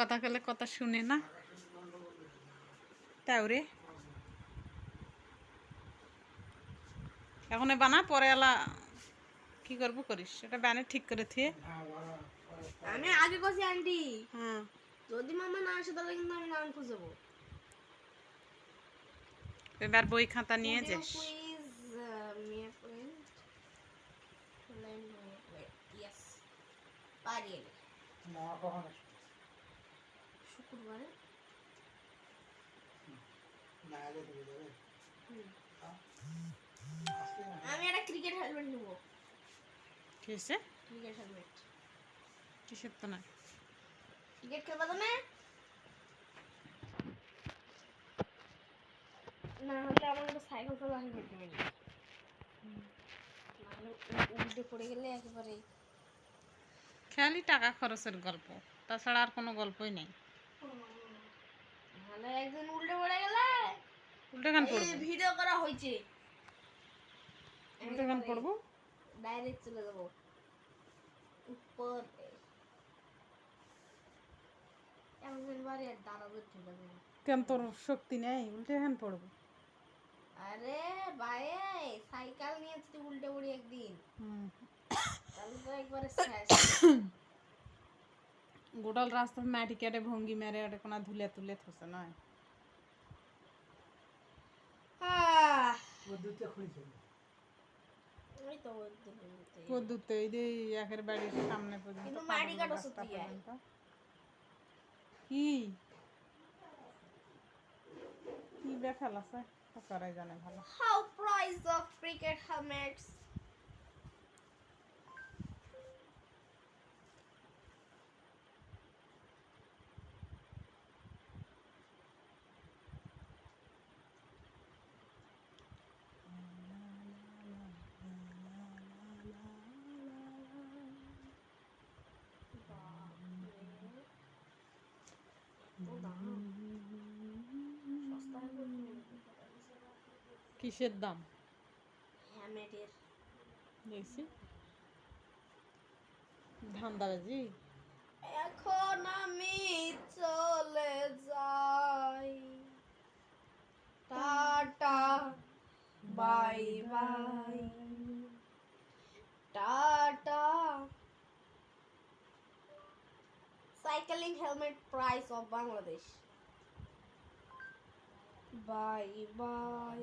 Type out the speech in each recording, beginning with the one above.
কথা কলে কথা শুনে না। তাও রে। এখন এ বানা পরে এলা কি করব করিস? এটা ব্যানে ঠিক করে থিয়ে। আমি আগে কছি আন্টি। হ্যাঁ। যদি মামা না আসে তাহলে কিন্তু আমি নাম খুঁজবো। এবার বই খাতা নিয়ে যাস। প্লিজ মিয়া শুক্রবারে আমি একটা ক্রিকেট হেলমেট নেব ঠিক আছে ক্রিকেট হেলমেট কিসের তো না ক্রিকেট খেলবা তো না না হলে আমার একটা সাইকেল নেবে না নাহলে উল্টে পড়ে গেলে একেবারে খেয়ালি টাকা খরচের গল্প তাছাড়া আর কোনো গল্পই নেই নাহলে একদিন উল্টে পড়ে গেলে উল্টে গান পড়ব? ভিডিও করা হয়েছে। উল্টে গান পড়ব? ডাইরেক্ট চলে যাব। উপর। কেন তোর শক্তি নেই? উল্টে গান পড়ব? আরে ভাই সাইকেল নিয়ে উল্টে পড়ি একদিন হুম। তাহলে তো একবারে শেষ। গোটাল রাস্তা মাটি কেটে ভঙ্গি মেরে ওটা কোনো ধুলে তুলে থসে নয়। এই যে একের বাড়ির সামনে পর্যন্ত মাটি। কি? কি বেখাল আছে? করাই জানে ভালো। Price of cricket helmets? কিসের দাম? হ্যামেটের। দেখছি। ধান্দাবাজি? এখন আমি চলে যাই। Tata bye bye. Tata. Cycling helmet price of Bangladesh. Bye bye.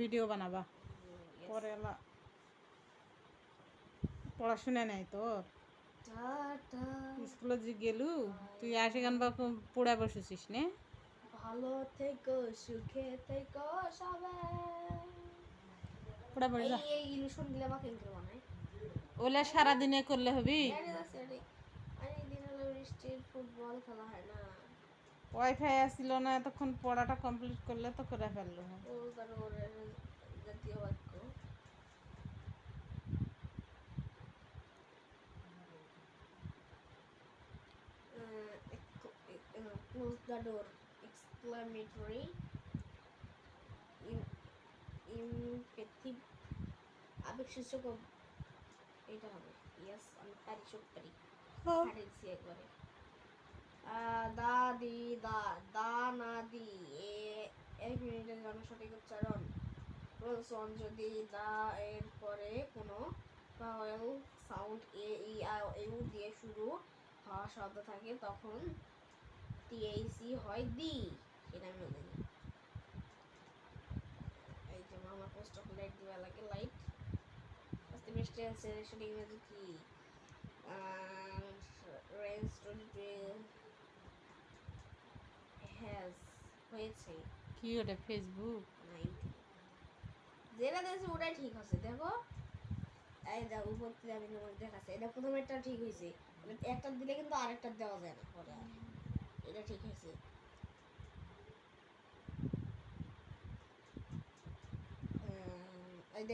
Video বানাবা। পরে পড়াশোনা নাই তোর? স্কুলে যে গেলু তুই আসে গান বা পড়ে বসেছিস নে? ভালো থেকো সুখে থেকো সবাই। পড়ে যা। এই ইলিশন দিলে বা কেন বানায়। ওলা সারাদিনে করলে হবি. আরে দিন হলো স্ট্রিট ফুটবল খেলা হয় না। ওয়াইফাই আসছিল না এতক্ষণ পড়াটা কমপ্লিট করলে তো করে ফেলল। ও জাতীয় বাক্য আবেগ সূচক এটা হবে। ইয়েস আমি পারি সব পারি হারিয়েছি একবারে। আহ, দা দি না দি এ এক মিনিটের জন্য সঠিক উচ্চারণ। প্রশ্ন যদি দা এর পরে কোনো vowel sound A E I U দিয়ে শুরু হওয়া শব্দ থাকে তখন টিএইসি হয় দি। এটা আমি জানি এই যে মামা পোস্ট অফ লাইট দিবা লাগে লাইট আস্তে বৃষ্টি আছে সেটা ইংরেজি কি রেঞ্জ টোয়েন্টি হ্যাজ হয়েছে। কি ওটা ফেসবুক যেটা দিয়েছে ওটাই ঠিক আছে। দেখো এই দেখো উপর থেকে আমি তোমাকে দেখাচ্ছি এটা প্রথমেরটা ঠিক হয়েছে। একটা দিলে কিন্তু আরেকটা দেওয়া যায় না পরে। আর এটা ঠিক হয়েছে।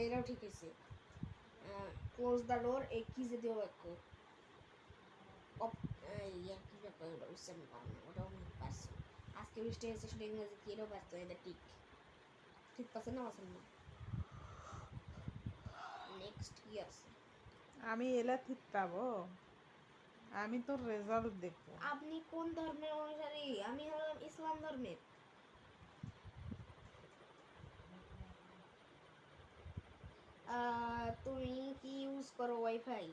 এটাও ঠিক হয়েছে। ক্লোজ দ্য ডোর এই কি যে দেওয়া একটু অপ ইয়া কি ব্যাপার ওটা না ওটাও আজকে বৃষ্টি হয়েছে সেটা ইংরেজি কি? এটাও ব্যস্ত এটা ঠিক। ঠিক পাচ্ছেন না পাচ্ছেন না? নেক্সট কি আছে আমি এলা ঠিক পাবো আমি তোর রেজাল্ট দেখব। আপনি কোন ধর্মের অনুসারী? আমি হলাম ইসলাম ধর্মের। তুমি কি ইউজ করো ওয়াইফাই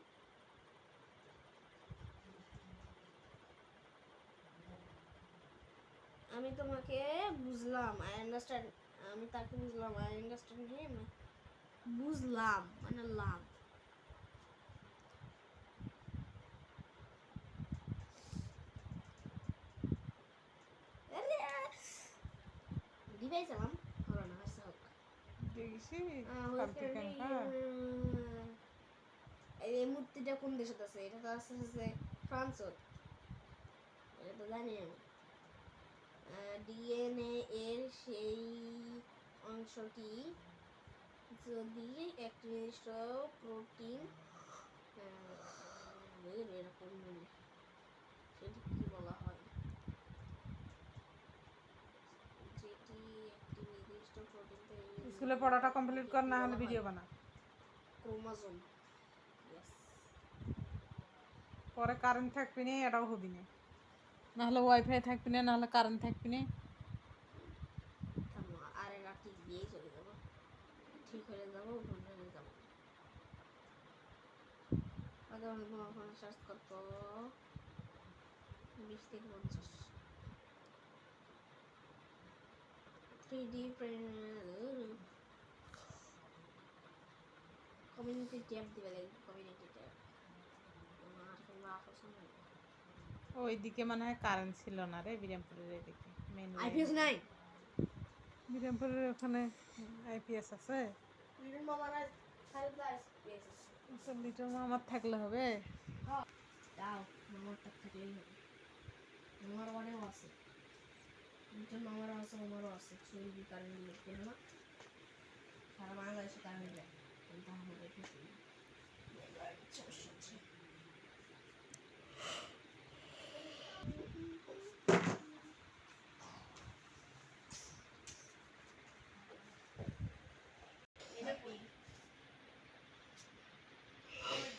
আমি তোমাকে বুঝলাম আই আন্ডারস্ট্যান্ড আমি তাকে বুঝলাম আই আন্ডারস্ট্যান্ড হিম বুঝলাম মানে লাভ। হলো না হোক। দেখছি কেন এই, হ্যাঁ? মূর্তিটা কোন দেশে আছে? এটা তো আছে ফ্রান্সত এটা তো জানি আমি। ডিএনএ এর সেই অংশটি যদি একটি নির্দিষ্ট প্রোটিন এরকম মানে সেটি কি বলা হয়? যেটি একটি নির্দিষ্ট প্রোটিন স্কুলে পড়াটা কমপ্লিট কর না হলে ভিডিও বানা। ক্রোমোজোম। পরে কারেন্ট থাকবি না এটাও হবি না। নাহলে ওয়াইফাই থাকবি না নাহলে কারেন্ট থাকবি না আর চলে ঠিক ডি কমিউনিটি ট্যাব দিবে কমিউনিটি ট্যাব আমার কিংবা আকর্ষণ ওইদিকে মনে হয় কারেন্ট ছিল না রে বিরামপুরের এদিকে মেন আইপিএস নাই? বিরামপুরের ওখানে আইপিএস আছে। মামারা আইপিএস তো লিটার থাকলে হবে? দাও মামারটা থাকলেই হবে। আমার অনেক আছে। দুটো মামারও আছে আমারও আছে। চুরি কারেন্ট লিখতে না? সারা বাংলাদেশে কারেন্ট দেয় কিন্তু আমাদের কিছু নেই। সমস্যা হচ্ছে। এটা কি?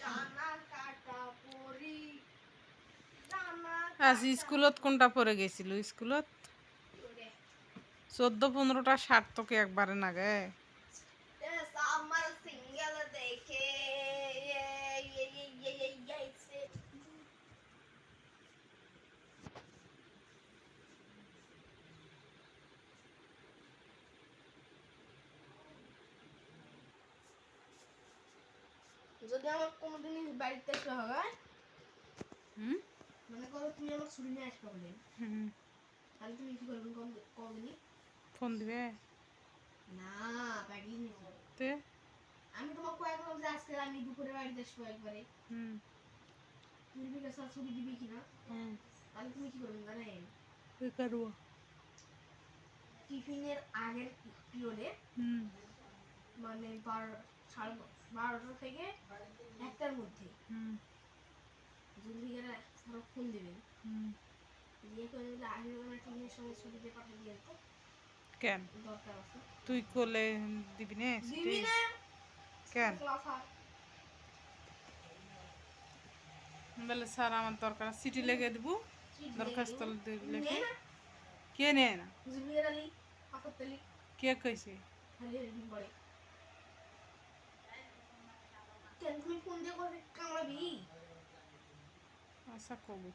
ডানা কাটা পরি স্কুলত কোনটা পড়ে গেছিল? স্কুলত? চোদ্দ পনেরোটা ষাট তোকে একবারে না গে। আমার সিঙ্গেল দেখে যদি আমার কোনোদিন বাড়িতে হবে হুম? মনে করো তুমি আমার ছুটি নিয়ে আসবে বলে। হুম। তাহলে তুমি কি করবে? ফোন দিবে? না নিয়ে যাবে। তে? আমি তোমাকে কয়েক বললাম যে আজকে আমি দুপুরে বাড়িতে আসব একবারে। হুম। তুমি জিজ্ঞাসা ছুটি দিবি কিনা হুম। তাহলে তুমি কি করবে জানেন কি করব টিফিনের আগের পিরিয়ডে হুম। মানে বারো সাড়ে বারোটা থেকে একটার মধ্যে। হুম। জুলিয়ারা ধরো ফোন দেবেন দিয়ে করে দিলে আগের বেলা টিফিনের সময় ছুটিতে পাঠিয়ে দিয়ে তো কেন? দরকার আছে। তুই করলে দিবি না দিবি না। কেন? বলে স্যার আমার দরকার চিঠি লেগে দিব। দরখাস্ত দিয়ে লেখে কে নেয় না? কে কইছে? কেন তুমি ফোন দিয়ে কামড়াবি? আচ্ছা কবু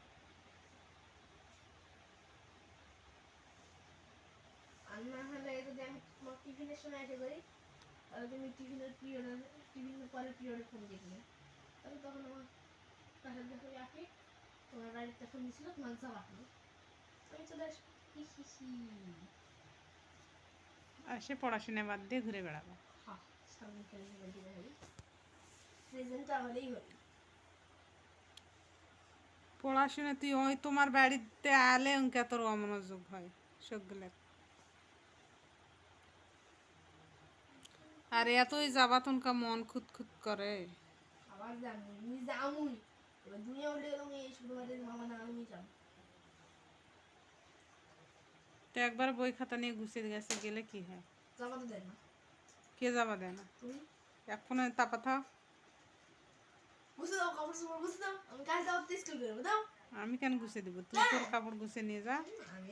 আর না হলে যদি আমি তোমার টিফিনের সময় এসে করি তাহলে তুমি টিফিনের পিরিয়ডে টিফিনের পরে পিরিয়ডে ফোন দেখবে তাহলে তখন আমার কাছে দেখো আপনি তোমার বাড়িতে ফোন দিয়েছিল তোমার যাব আপনি আমি চলে আসব। আর সে পড়াশোনা বাদ দিয়ে ঘুরে বেড়াবো। হ্যাঁ সামনে খেলে দিবে হবে প্রেজেন্টটা হলেই হলো পড়াশোনা তুই ওই তোমার বাড়িতে আলে অঙ্কে তোর অমনোযোগ হয় সবগুলো। আর এতই যাবা তনকা মন খুঁত খুঁত করে। আবার যাব আমি যামুই। এবার দুনিয়া উল্টে গেল এই শুক্রবারের মামা না আমি যাব তো একবার বই খাতা নিয়ে গুছিয়ে গেছে গেলে কি হয়? যাবা তো দেয় না। কে যাবা দেয় না? তুমি? এখন তাপা থাও। বুঝে দাও কাপড় চোপড় বুঝে দাও আমি কাজ যাওয়ার স্কুল করব দাও আমি কেন গুছিয়ে দেবো? তুই তোর কাপড় গুছিয়ে নিয়ে যা। আমি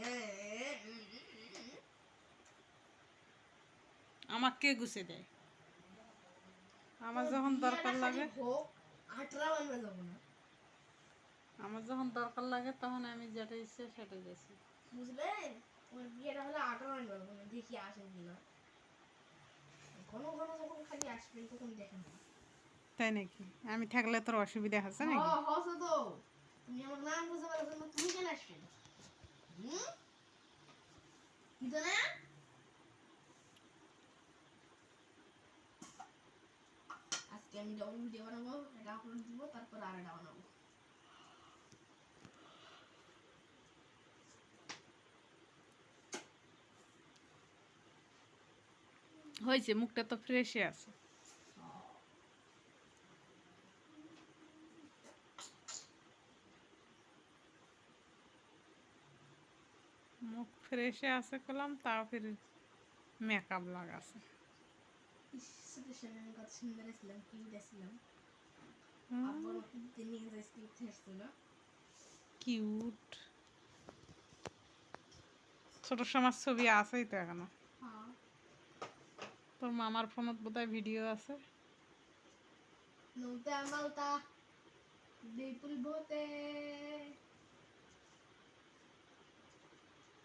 আমার কে গুছিয়ে দেয়? আমার যখন দরকার লাগে আমার যখন দরকার লাগে তখন আমি যেটা ইচ্ছে সেটা গেছি বুঝলেন তোমার বিয়েটা হলে যাব না দেখি আসেন কিনা। ঘন ঘন যখন খালি আসবেন তখন দেখেন না তাই নাকি? আমি থাকলে তোর অসুবিধা আছে নাকি? তুমি আমার নাম বুঝতে তুমি কেন না আজকে আমি ভিডিও বানাবো এটা আপলোড দিব তারপর আর এটা বানাবো। হয়েছে মুখটা তো ফ্রেশই আছে মুখ ফ্রেশে আছে করলাম তাও ফির মেকআপ লাগাছে। কত সুন্দর ছিলাম কিউট। ছোট সময় ছবি আছেই তো এখনও। হ্যাঁ। তোর মামার ফোনত বোধহয় ভিডিও আছে। নৌতা মালতা বিপুল ভোতে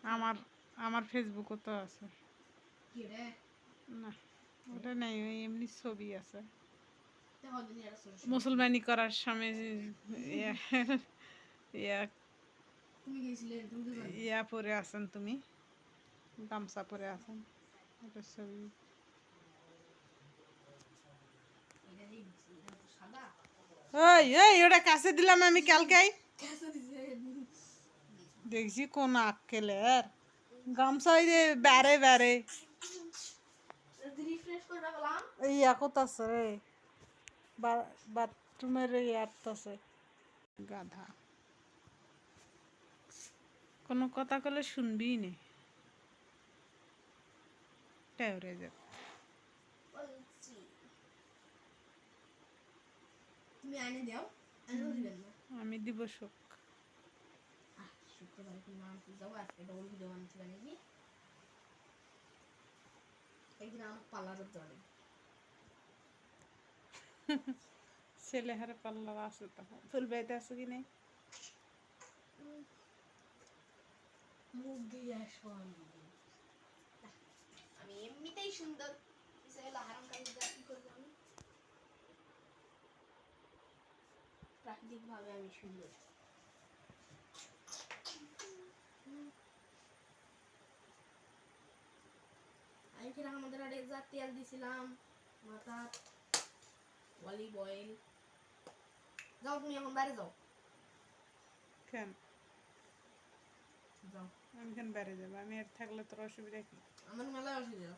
আমার আমার ফেসবুকও তো আছে। না ওটা নেই ওই এমনি ছবি আছে। মুসলমানি করার সময় ইয়া পরে আছেন তুমি। গামছা পরে আছেন। ওটা ছবি। ওই ওই ওটা কাছে দিলাম আমি কালকেই। কেসে দিছে? দেখছি কোন আক্কেলের। গামছা ওই যে বেড়ে বেড়ে। এই একত আছে রে। বাথরুমের ইয়াত আছে। গাধা। কোনো কথা কলে শুনবি নে। টেউরে যা। বলছি তুমি আনে দাও আনেও দিবেন না। আমি দিব শোক আহ শুক্রবার কি নাম যাব আজকে ডবল ভিডিও বানাচ্ছি নাকি একদিন আমার পার্লার ধরে। ছেলে হারে পাল্লার আছে তখন ফুল বেঁধে আছে কি নেই? মুখ দিয়ে আসো আমি। এমনিতেই সুন্দর। ইসরায়েল হারাম কাজ কি করব আমি? প্রাকৃতিক ভাবে আমি সুন্দর। ফির আমাদের আর রেজার তেল দিছিলাম মাথা অলিভ অয়েল যাও তুমি এখন বাইরে যাও। কেন? যাও। আমি কেন বেড়ে যাব আমি আর থাকলে তোর অসুবিধা কি? আমার মেলায় অসুবিধা।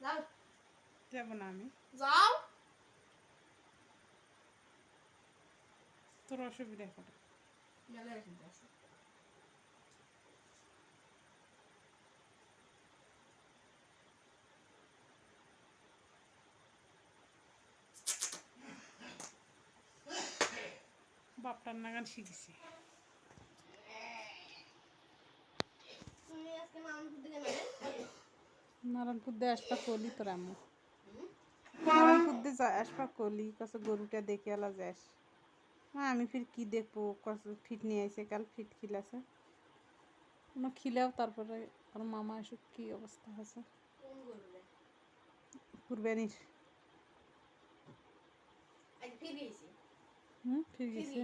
যাও। যাব না আমি। যাও। তোর অসুবিধা করে মেলায় অসুবিধা আছে। বাপটার নাগান শিখেছি। নারায়ণপুর দিয়ে আসবা কলি তোর আম্মু। নারায়ণপুর দিয়ে যা আসবা কলি কত গরুটা দেখে এলা যাস। হ্যাঁ আমি ফির কি দেখব? কত ফিট নিয়ে আইছে কাল ফিট খিলাছে। আমার খিলাও তারপরে ওর মামা এসব কি অবস্থা আছে? কুরবানির। হুম ফির গেছি